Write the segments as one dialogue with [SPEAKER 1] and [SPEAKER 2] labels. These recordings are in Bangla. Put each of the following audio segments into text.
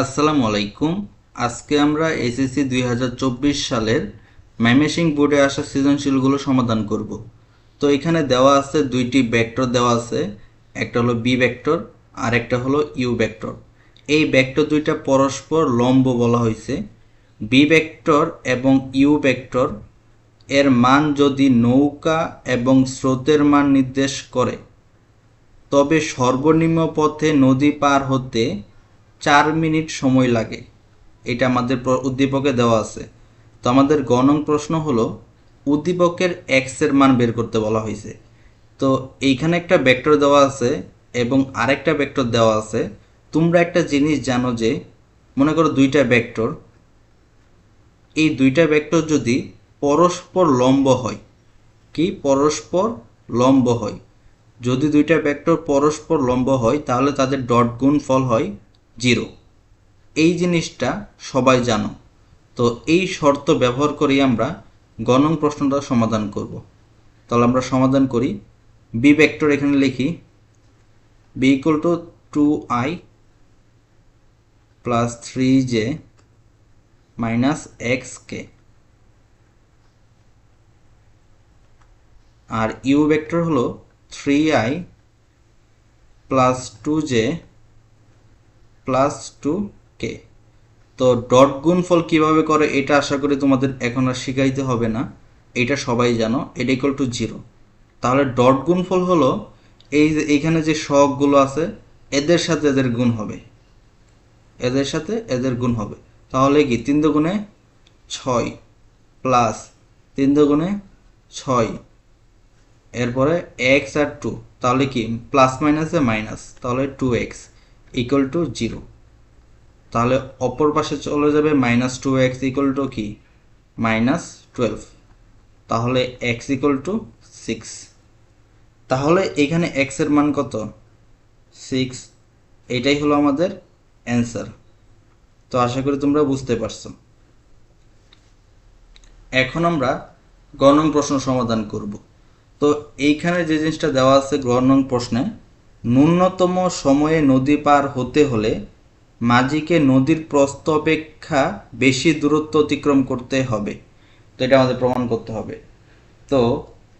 [SPEAKER 1] আসসালামু আলাইকুম। আজকে আমরা এসএসসি দুই হাজার চব্বিশ সালের ম্যামেশিং বোর্ডে আসা সৃজনশীলগুলো সমাধান করব। তো এখানে দেওয়া আছে দুইটি ভেক্টর দেওয়া আছে, একটা হলো বি ভেক্টর আর একটা হলো ইউ ভেক্টর। এই ভেক্টর দুইটা পরস্পর লম্ব বলা হয়েছে। বি ভেক্টর এবং ইউ ভেক্টর এর মান যদি নৌকা এবং স্রোতের মান নির্দেশ করে, তবে সর্বনিম্ন পথে নদী পার হতে চার মিনিট সময় লাগে। এটা আমাদের উদ্দীপকে দেওয়া আছে। তো আমাদের গণন প্রশ্ন হলো, উদ্দীপকের এক্সের মান বের করতে বলা হয়েছে। তো এইখানে একটা ভেক্টর দেওয়া আছে এবং আরেকটা ভেক্টর দেওয়া আছে। তোমরা একটা জিনিস জানো যে, মনে করো দুইটা ভেক্টর এই দুইটা ভেক্টর যদি পরস্পর লম্ব হয়, কি? পরস্পর লম্ব হয়। যদি দুইটা ভেক্টর পরস্পর লম্ব হয়, তাহলে তাদের ডট গুণ ফল হয় জিরো। এই জিনিসটা সবাই জানো। তো এই শর্ত ব্যবহার করেই আমরা গণন প্রশ্নটা সমাধান করব। তাহলে আমরা সমাধান করি। বি ভেক্টর এখানে লিখি। B equal to two I plus three J minus X K R U vector হলো three I plus two J plus two K তো ডট গুণফল কীভাবে করে এটা আশা করি তোমাদের এখন আর শিখাইতে হবে না। এটা সবাই জানো, এটা ইকুয়াল টু জিরো তাহলে ডট গুণফল হলো এই যে এইখানে যে শখগুলো আছে, এদের সাথে এদের গুণ হবে। এদের সাথে এদের গুণ হবে। তাহলে কি? তিন দুগুণে ছয় প্লাস তিন দুগুণে ছয়। এরপরে এক্স আর টু তাহলে কি? প্লাস মাইনাসে মাইনাস তাহলে two X equal to zero তাহলে অপর পাশে চলে যাবে minus two X equal to কি? মাইনাস টুয়েলভ তাহলে এক্স ইকুয়াল টু সিক্স তাহলে এখানে এক্সের মান কত? সিক্স এটাই হলো আমাদের অ্যান্সার তো আশা করি তোমরা বুঝতে পারছ। এখন আমরা গণন প্রশ্ন সমাধান করব। তো এইখানে যে জিনিসটা দেওয়া আছে গণন প্রশ্নে ন্যূনতম সময়ে নদী পার হতে হলে মাঝিকে নদীর প্রস্থ অপেক্ষা বেশি দূরত্ব অতিক্রম করতে হবে। তো এটা আমাদের প্রমাণ করতে হবে। তো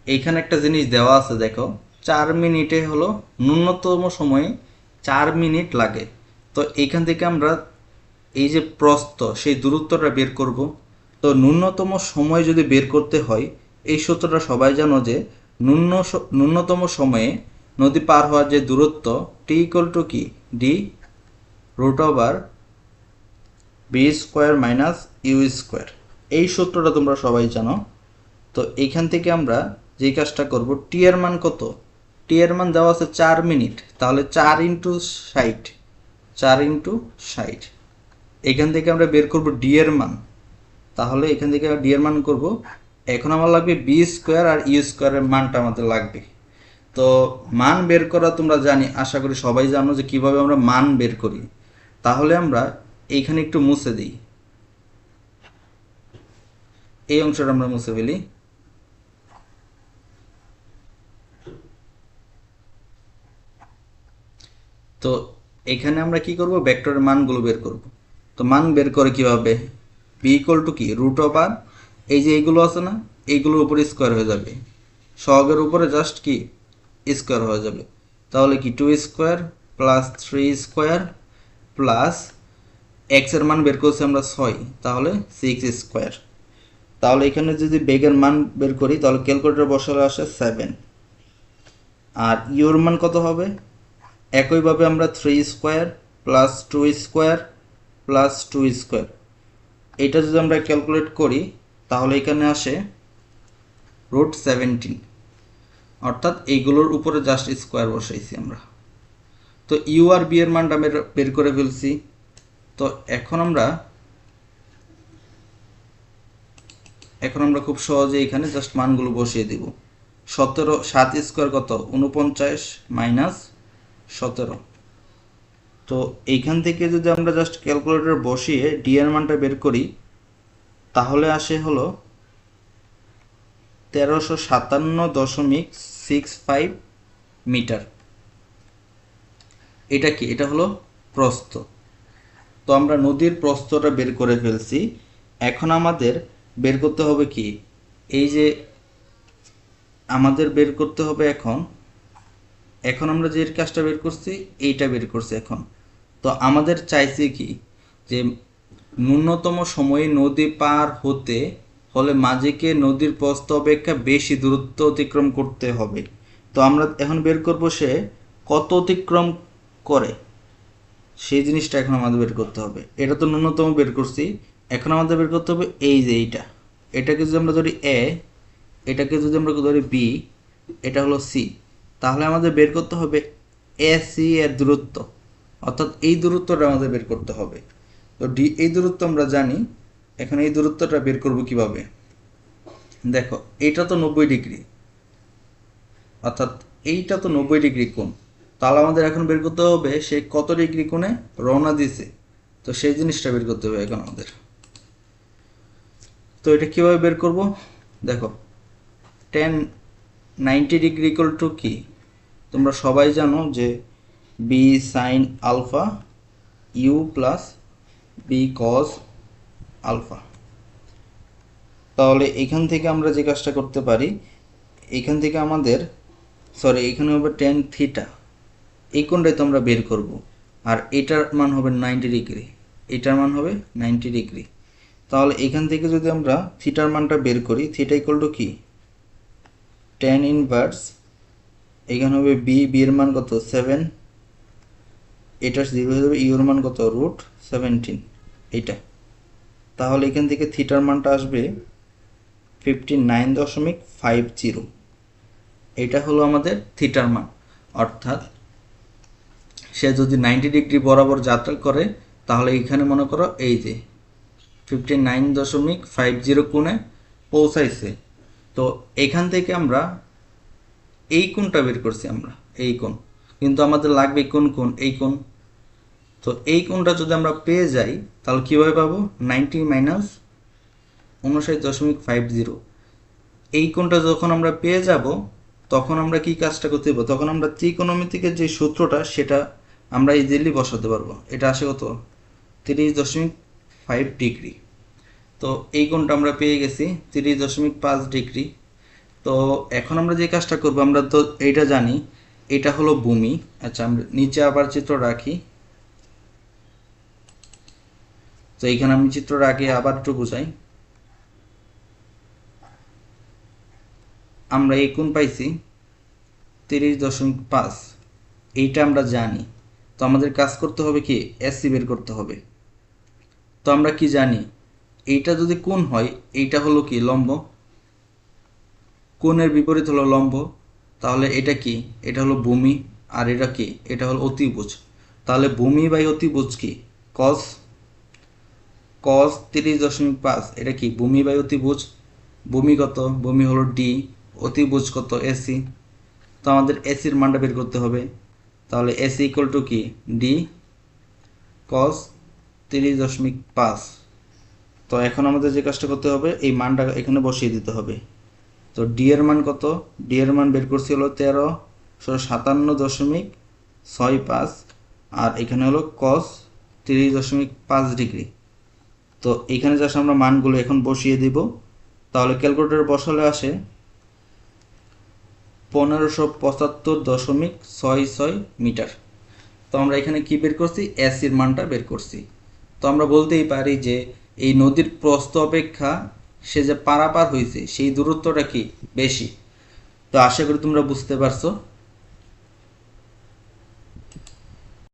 [SPEAKER 1] এইখানে একটা জিনিস দেওয়া আছে, দেখো, চার মিনিটে হলো ন্যূনতম সময়ে চার মিনিট লাগে। তো এইখান থেকে আমরা এই যে প্রস্থ, সেই দূরত্বটা বের করব। তো ন্যূনতম সময় যদি বের করতে হয়, এই সূত্রটা সবাই জানো যে ন্যূন ন্যূনতম সময়ে নদী পার হওয়ার যে দূরত্ব টি ইকুয়াল টু কি? D root over B square minus U square এই সূত্রটা তোমরা সবাই জানো। তো এইখান থেকে আমরা যেই কাজটা করব টি এর মান কত? টি এর মান দেওয়া আছে চার মিনিট। তাহলে চার ইন্টু ষাট। চার ইন্টু ষাট। এখান থেকে আমরা বের করব ডি এর মান। তাহলে এখান থেকে ডি এর মান করব, এখন আমার লাগবে বি স্কোয়ার আর ইউ স্কোয়ারের মানটা আমাদের লাগবে। তো মান বের করা তোমরা জানি, আশা করি সবাই জানো যে কীভাবে আমরা মান বের করি। তাহলে আমরা এইখানে একটু মুছে দিই। এই অংশটা আমরা মুছে ফেলি। তো এখানে আমরা কি করব? ভেক্টরের মানগুলো বের করব। তো মান বের করে কীভাবে? বি ইকুয়াল টু কি? রুট অফ আর এই যে এইগুলো আছে না এইগুলোর উপরে স্কোয়ার হয়ে যাবে। সহগের উপরে জাস্ট কি? স্কোয়ার হয়ে যাবে। তাহলে কি two square plus three square plus এক্সের মান বের করছি আমরা ছয়, তাহলে সিক্স স্কোয়ার তাহলে এখানে যদি বেগের মান বের করি, তাহলে ক্যালকুলেটর বসালে আসে সেভেন আর ইউর মান কত হবে? একইভাবে আমরা three square plus two square plus two square এটা যদি আমরা ক্যালকুলেট করি, তাহলে এখানে আসে রুট সেভেন্টিন অর্থাৎ এইগুলোর উপরে জাস্ট স্কোয়ার বসাইছি আমরা। তো ইউ আর বি এর মানটা বের করে ফেলছি। তো এখন আমরা এখন আমরা খুব সহজে এখানে জাস্ট মানগুলো বসিয়ে দিব। সতেরো, সাত স্কোয়ার কত? উনপঞ্চাশ মাইনাস সতেরো। তো এইখান থেকে যদি আমরা জাস্ট ক্যালকুলেটর বসিয়ে ডি এর মানটা বের করি, তাহলে আসে হলো তেরোশো সাতান্ন দশমিক সিক্স ফাইভ মিটার। এটা কি? এটা হলো প্রস্থ। তো আমরা নদীর প্রস্থটা বের করে ফেলছি। এখন আমাদের বের করতে হবে কি? এই যে আমাদের বের করতে হবে এখন। এখন আমরা যে কাজটা বের করছি, এইটা বের করছি এখন। তো আমাদের চাইছে কি? যে ন্যূনতম সময়ে নদী পার হতে হলে মাঝিকে নদীর প্রস্থ অপেক্ষা বেশি দূরত্ব অতিক্রম করতে হবে। তো আমরা এখন বের করব সে কত অতিক্রম করে। সেই জিনিসটা এখন আমাদের বের করতে হবে। এটা তো ন্যূনতম বের করছি। এখন আমাদের বের করতে হবে এই যে এইটা। এটাকে যদি আমরা ধরি এ এটাকে যদি আমরা ধরি বি এটা হলো সি তাহলে আমাদের বের করতে হবে এ সি এর দূরত্ব। অর্থাৎ এই দূরত্বটা আমাদের বের করতে হবে। তো ডি এই দূরত্ব আমরা জানি এখন এই দূরত্বটা বের করব কীভাবে? দেখো এইটা তো নব্বই ডিগ্রি। অর্থাৎ এইটা তো নব্বই ডিগ্রি কোণ। তাহলে আমাদের এখন বের করতে হবে সে কত ডিগ্রি কোণে রওনা দিছে তো সেই জিনিসটা বের করতে হবে এখন আমাদের। তো এটা কীভাবে বের করব? দেখো tan ninety degree equal to কি? তোমরা সবাই জানো যে B sine alpha U plus B cos alpha. তাহলে এখান থেকে আমরা যে কাজটা করতে পারি, এখান থেকে আমাদের সরি এখানে হবে টেন থিটা এই কোণটাই তো আমরা বের করব। আর এটার মান হবে নাইনটি ডিগ্রি এটার মান হবে নাইনটি ডিগ্রি তাহলে এখান থেকে যদি আমরা থিটার মানটা বের করি থিটা ইকুয়াল টু কি? টেন ইনভার্স এখানে হবে বি বি এর মান কত? সেভেন এটা জিরো হয়ে যাবে ইউর মান কত? রুট সেভেন্টিন এইটা তাহলে এখান থেকে থিটার মানটা আসবে ফিফটি নাইন দশমিক ফাইভ জিরো এটা হলো আমাদের থিটার মান। অর্থাৎ সে যদি নাইনটি ডিগ্রি বরাবর যাত্রা করে, তাহলে এখানে মনে করো এই যে ফিফটি নাইন দশমিক ফাইভ জিরো কোণে পৌঁছাইছে। তো এখান থেকে আমরা এই কোণটা বের করছি আমরা, এই কোণ। কিন্তু আমাদের লাগবে কোন কোণ? এই কোণ। তো এই কোণটা যদি আমরা পেয়ে যাই, তাহলে কীভাবে পাবো? নাইনটি মাইনাস উনষাট দশমিক ফাইভ জিরো। এই কোণটা যখন আমরা পেয়ে যাব, তখন আমরা কি কাজটা করতে পারব? তখন আমরা ত্রিকোণমিতিকের যে সূত্রটা, সেটা আমরা ইজিলি বসাতে পারব। এটা আসে কত? তিরিশ দশমিক ফাইভ ডিগ্রি। তো এই কোণটা আমরা পেয়ে গেছি, তিরিশ দশমিক পাঁচ ডিগ্রি। তো এখন আমরা যে কাজটা করব, আমরা তো এইটা জানি, এটা হলো ভূমি। আচ্ছা আমরা নিচে আবার চিত্র রাখি। তো এইখানে আমি চিত্র রাখি আবার একটু বুঝাই আমরা এই কোণ পাইছি তিরিশ দশমিক পাঁচ। এইটা আমরা জানি। তো আমাদের কাজ করতে হবে কি? এসি বের করতে হবে। তো আমরা কি জানি? এইটা যদি কোণ হয়, এইটা হলো কি? লম্ব। কোণের বিপরীত হলো লম্ব। তাহলে এটা কি? এটা হলো ভূমি। আর এটা কি? এটা হলো অতিভুজ। তাহলে ভূমি বাই অতিভুজ কি? কস কস তিরিশ দশমিক পাঁচ, এটা কি? ভূমি বাই অতিভুজ ভূমি কত ভূমি হলো ডি অতিভুজ কত? এসি তো আমাদের এসির মানটা বের করতে হবে। তাহলে এসি ইকুয়াল টু কি? ডি কস তিরিশ দশমিক পাঁচ। তো এখন আমাদের যে কাজটা করতে হবে, এই মানটা এখানে বসিয়ে দিতে হবে। তো ডি এর মান কত? ডি এর মান বের করছি হলো তেরো সাতান্ন দশমিক ছয় পাঁচ, আর এখানে হলো কস তিরিশ দশমিক পাঁচ ডিগ্রি। তো এখানে জাস্ট আমরা মানগুলো এখন বসিয়ে দিব। তাহলে ক্যালকুলেটর বসালে আসে পনেরোশো পঁচাত্তর দশমিক ছয় ছয় মিটার। তো আমরা এখানে কি বের করছি? অ্যাসির মানটা বের করছি। তো আমরা বলতেই পারি যে এই নদীর প্রস্থ অপেক্ষা সে যে পারাপার হয়েছে সেই দূরত্বটা কি? বেশি। তো আশা করি তোমরা বুঝতে পারছ।